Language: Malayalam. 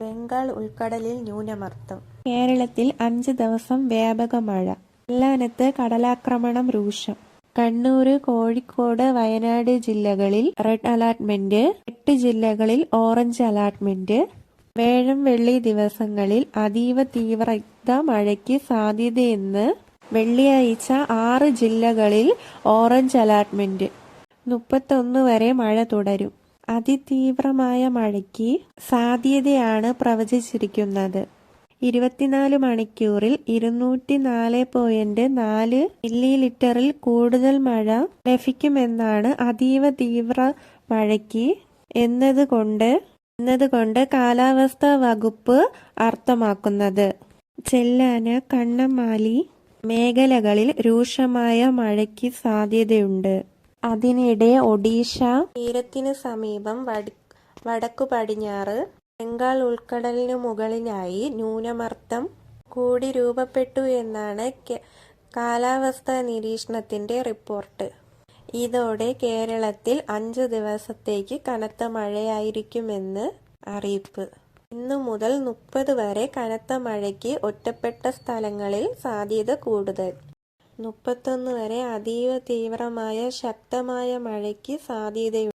ബംഗാൾ ഉൾക്കടലിൽ ന്യൂനമർദം കേരളത്തിൽ അഞ്ച് ദിവസം വ്യാപക മഴ കൊല്ലാനത്ത് കടലാക്രമണം രൂക്ഷം. കണ്ണൂര് കോഴിക്കോട് വയനാട് ജില്ലകളിൽ റെഡ് അലർട്ട്മെന്റ് എട്ട് ജില്ലകളിൽ ഓറഞ്ച് അലർട്ട്മെന്റ്. വേഴം വെള്ളി ദിവസങ്ങളിൽ അതീവ തീവ്രത മഴയ്ക്ക് സാധ്യതയെന്ന് വെള്ളിയാഴ്ച ആറ് ജില്ലകളിൽ ഓറഞ്ച് അലർട്ട്മെന്റ്. മുപ്പത്തൊന്ന് വരെ മഴ തുടരും. അതിതീവ്രമായ മഴയ്ക്ക് സാധ്യതയാണ് പ്രവചിച്ചിരിക്കുന്നത്. ഇരുപത്തിനാല് മണിക്കൂറിൽ ഇരുന്നൂറ്റി നാല് പോയിന്റ് നാല് മില്ലി ലിറ്ററിൽ കൂടുതൽ മഴ ലഭിക്കുമെന്നാണ് അതീവ തീവ്ര മഴയ്ക്ക് എന്നതുകൊണ്ട് എന്നതുകൊണ്ട് കാലാവസ്ഥാ വകുപ്പ് അർത്ഥമാക്കുന്നത്. ചെല്ലാന കണ്ണമാലി മേഖലകളിൽ രൂക്ഷമായ മഴയ്ക്ക് സാധ്യതയുണ്ട്. അതിനിടെ ഒഡീഷ തീരത്തിനു സമീപം വടക്കുപടിഞ്ഞാറ് വടക്കു പടിഞ്ഞാറ് ബംഗാൾ ഉൾക്കടലിനു മുകളിലായി ന്യൂനമർദ്ദം കൂടി രൂപപ്പെട്ടു എന്നാണ് കാലാവസ്ഥാ നിരീക്ഷണത്തിന്റെ റിപ്പോർട്ട്. ഇതോടെ കേരളത്തിൽ അഞ്ചു ദിവസത്തേക്ക് കനത്ത മഴയായിരിക്കുമെന്ന് അറിയിപ്പ്. ഇന്നു മുതൽ മുപ്പത് വരെ കനത്ത മഴയ്ക്ക് ഒറ്റപ്പെട്ട സ്ഥലങ്ങളിൽ സാധ്യത കൂടുതൽ. മുപ്പത്തൊന്ന് വരെ അതീവ തീവ്രമായ ശക്തമായ മഴയ്ക്ക് സാധ്യതയുണ്ട്.